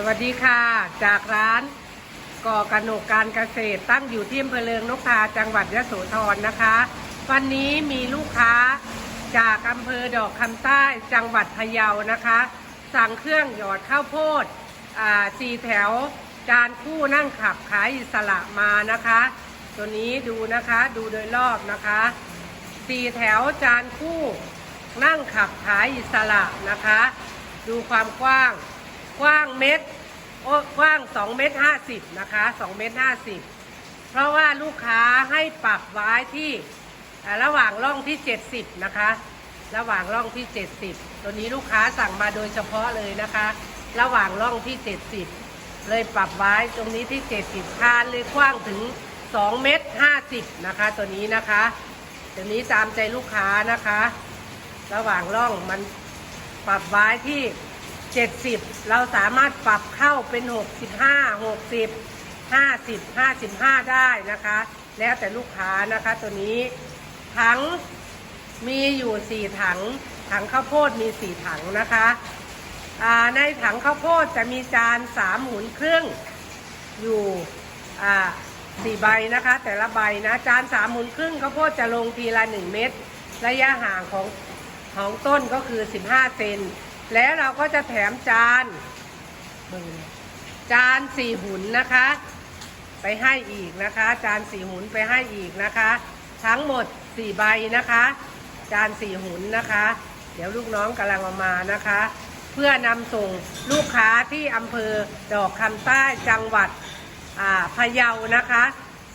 สวัสดีค่ะ จากร้านก่อกระหนกการเกษตรตั้งอยู่ที่อำเภอเลิงนกทาจังหวัดยะโสธรนะคะ วันนี้มีลูกค้าจากอำเภอดอกคำใต้จังหวัดพะเยานะคะ สั่งเครื่องหยอดข้าวโพดอ่าสี่แถวจานคู่นั่งขับขายอิสระมานะคะ ตัวนี้ดูนะคะดูโดยรอบนะคะสี่แถวจานคู่นั่งขับขายอิสระนะคะ ดูความกว้าง กว้างเมตรกว้าง2เมตร50นะคะ2เมตร50 เพราะว่าลูกค้าให้ปรับไว้ที่ระหว่างร่องที่ 70 นะคะ ระหว่างร่องที่ 70 ตัวนี้ลูกค้าสั่งมาโดยเฉพาะเลยนะคะ ระหว่างร่องที่ 70 เลยปรับไว้ตรงนี้ที่ 70 คานเลยกว้างถึง 2 เมตร 50 นะคะ ตัวนี้นะคะตัวนี้ตามใจลูกค้านะคะ ระหว่างร่องมันปรับไว้ที่ 70 เราสามารถปรับเข้าเป็น 65 60 50 55 ได้นะคะ แล้วแต่ลูกค้านะคะตัวนี้ถังมีอยู่ 4 ถัง ถังข้าวโพดมี 4 ถังนะคะในถังข้าวโพดจะมีจาน3หมุนครึ่งอยู่สี่ใบนะคะ แต่ละใบนะจานสามหมุนครึ่งข้าวโพดจะลงทีละ1เม็ดระยะห่างของของต้นก็คือ 15 เซน แล้วเราก็จะแถมจานจานสี่หุนนะคะ ไปให้อีกนะคะ จานสี่หุนไปให้อีกนะคะ ทั้งหมดสี่ใบนะคะ จานสี่หุนนะคะ เดี๋ยวลูกน้องกำลังเอามานะคะ เพื่อนำส่งลูกค้าที่อำเภอดอกคำใต้จังหวัดพะเยานะคะ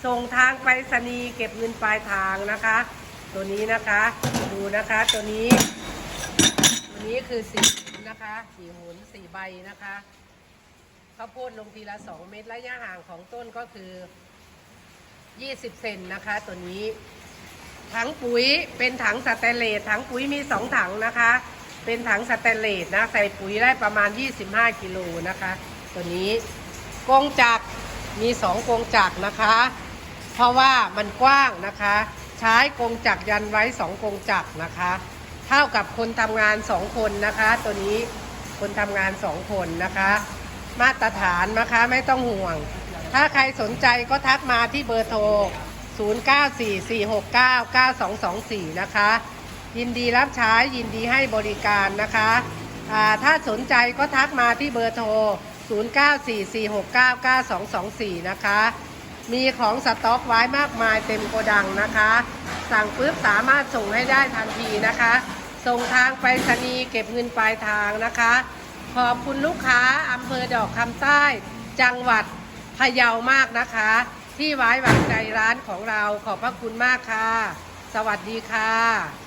ส่งทางไปรษณีย์เก็บเงินปลายทางนะคะ ตัวนี้นะคะ ดูนะคะตัวนี้ นี้คือสี่หุนนะคะสี่หุนสี่ใบนะคะข้าวโพดลงทีละสองเม็ดระยะห่างของต้นก็คือยี่สิบเซนนะคะ ตัวนี้ ถังปุ๋ยเป็นถังสแตนเลสถังปุ๋ยมีสองถังนะคะ เป็นถังสแตนเลสนะใส่ปุ๋ยได้ประมาณ 25กิโลนะคะ ตัวนี้กรงจักรมีสองกรงจักรนะคะ เพราะว่ามันกว้างนะคะ ใช้กรงจักรยันไว้สองกรงจักรนะคะ เท่ากับคนทำงานสองคนนะคะ ตัวนี้คนทำงานสองคนนะคะ มาตรฐานนะคะไม่ต้องห่วง ถ้าใครสนใจก็ทักมาที่เบอร์โทร 0944699224 นะคะ ยินดีรับใช้ยินดีให้บริการนะคะถ้าสนใจก็ทักมาที่เบอร์โทร 0944699224 นะคะ มีของสต็อกไว้มากมายเต็มโกดังนะคะ สั่งปุ๊บสามารถส่งให้ได้ทันทีนะคะ ส่งทางไปรษณีย์เก็บเงินปลายทางนะคะ ขอบคุณลูกค้าอำเภอดอกคำใต้ จังหวัดพะเยามากนะคะ ที่ไว้วางใจร้านของเราขอบพระคุณมากค่ะ สวัสดีค่ะ